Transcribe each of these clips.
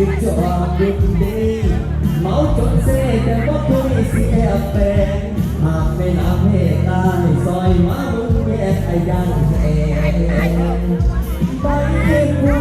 คิดจะวางเด็ดีเมาจนเซ่แต่ว่าคุยสิแอบแปลงหากไม่นำเหตุตายซอยมาบุญแยกไอ้ยังแอบไปเก็บ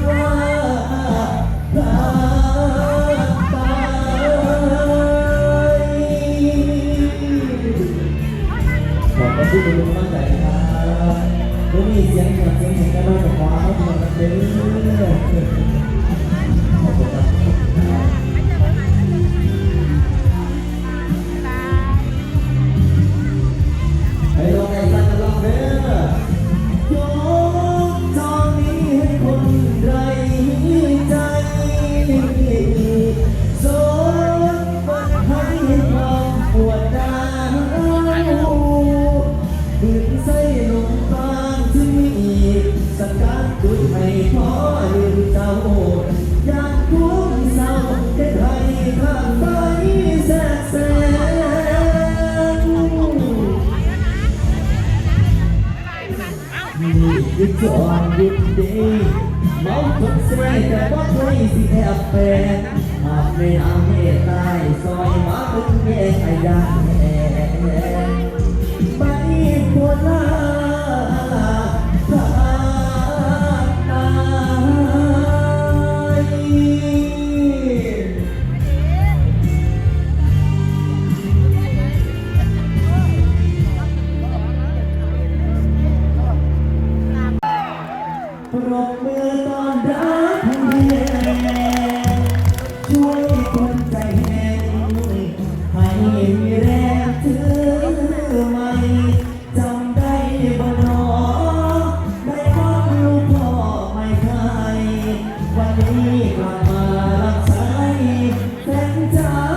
You're gone with day Mouth say that what crazy happened หากไม่เอาเมตตายซอยมาคุณแยกไอ้ดังแน่ นี้กลับมารักใช้แสงใจ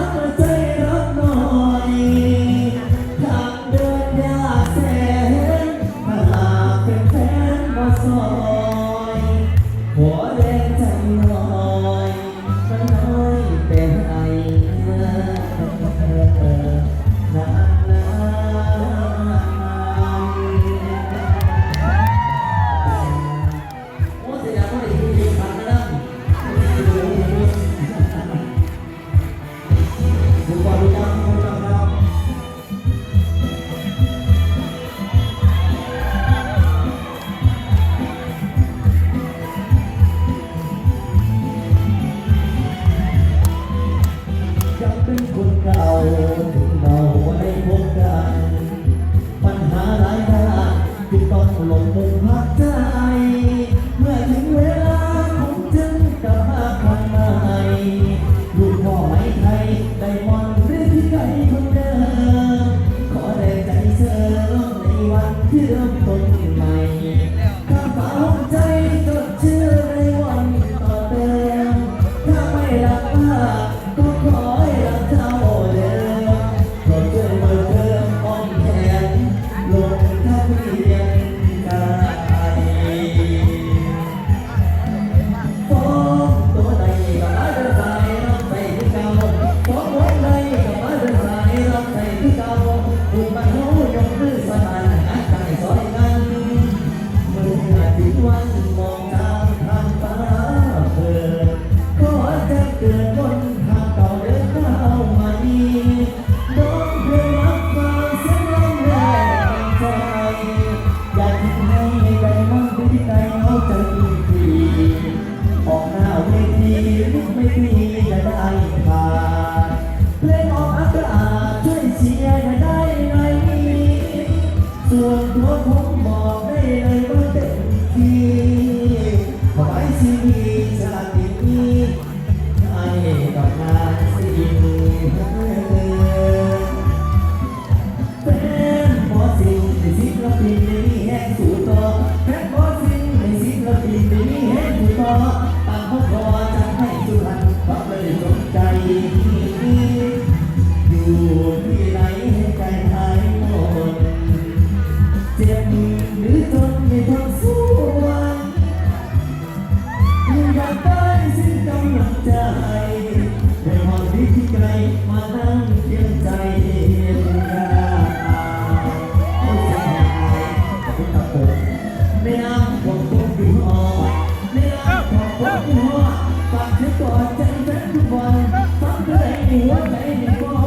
ไม่ได้เห็นว่า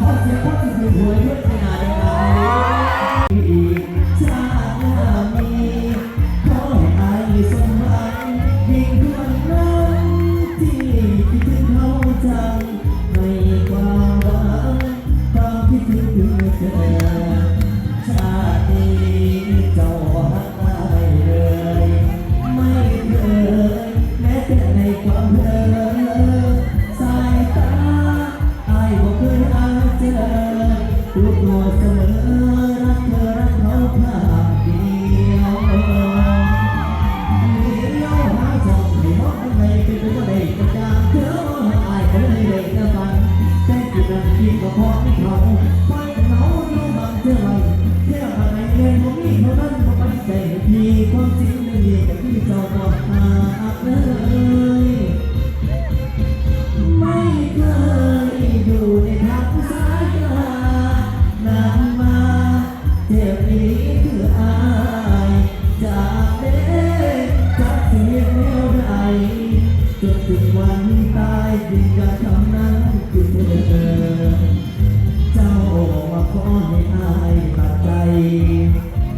ขอเสียงพักสุดหัวด้วยขนาดนี้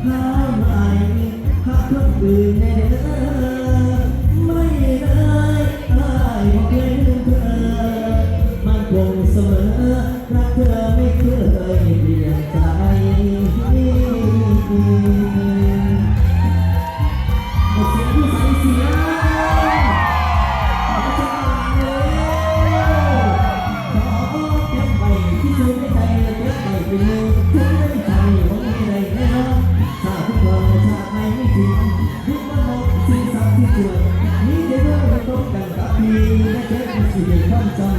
ข้าวใหม่ข้าทุกคืนแน่ไม่เลยไอ้บอกเลยเธอมันคงเสมอรักเธอไม่เชื่ยใจ Thank you.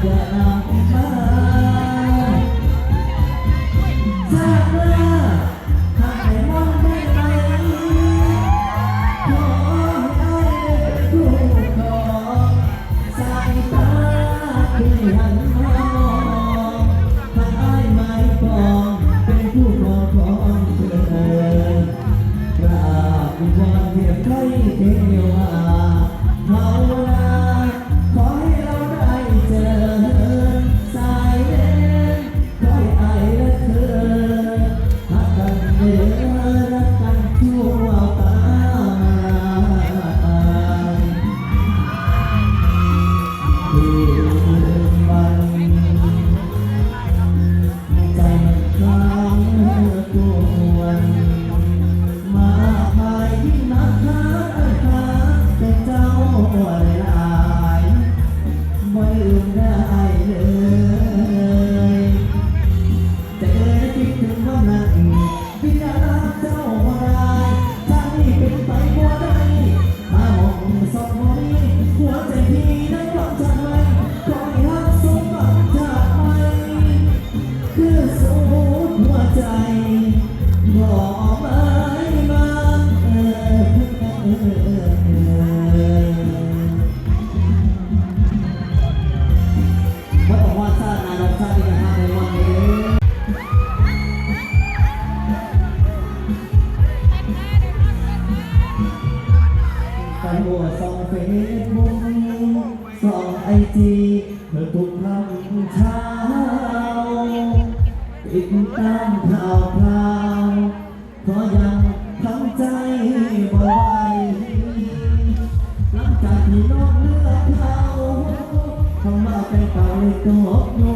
ดอดู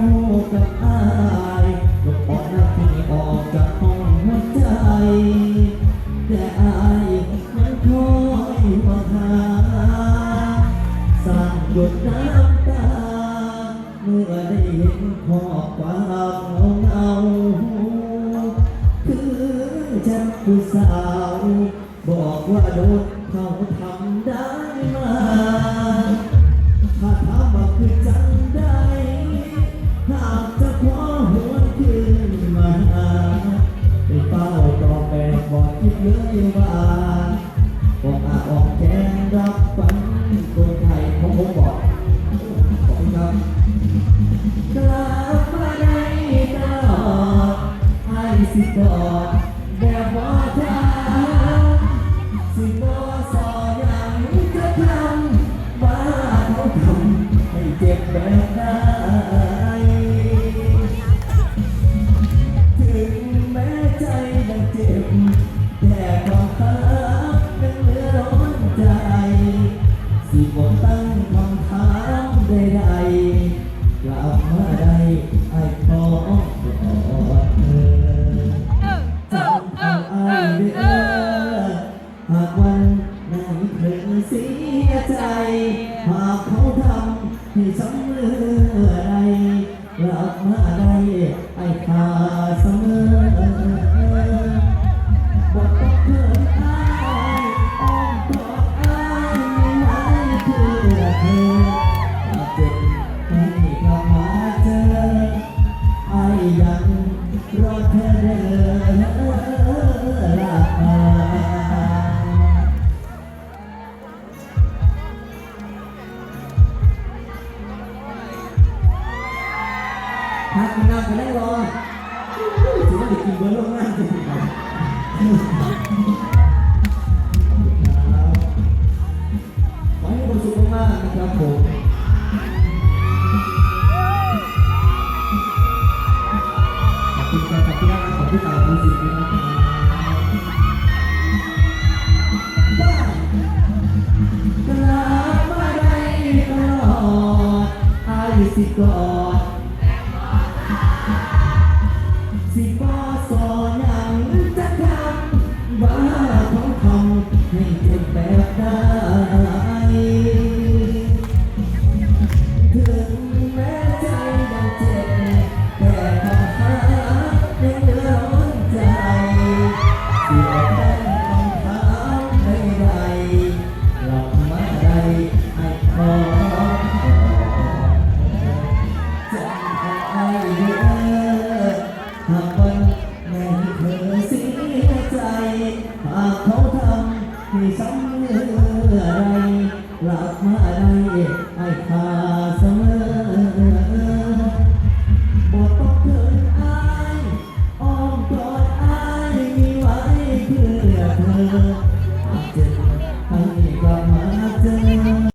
กับอายลบออกนาทีออกจากห้องหัวใจ แต่อายมันคอยมาหาสางหยดน้ำตา เมื่อได้เห็นข้อความเงเงาคือฉันผู้สาว บอกว่าโดนเขาทำได้ไหม สิดแบว่าเธอสิบอสอย่งก็ทำว่าเขาทำให้เจ็บแบบไหนถึงแม้ใจมันเจ็บ แต่ความรักมันเหลือร้อนใจ สิบอตั้งคำถามใดๆกลับมาได้ไอ หากวันไนเธอเสียใจหากเขาทำให้ซ้ำเธอไรกลับมาได้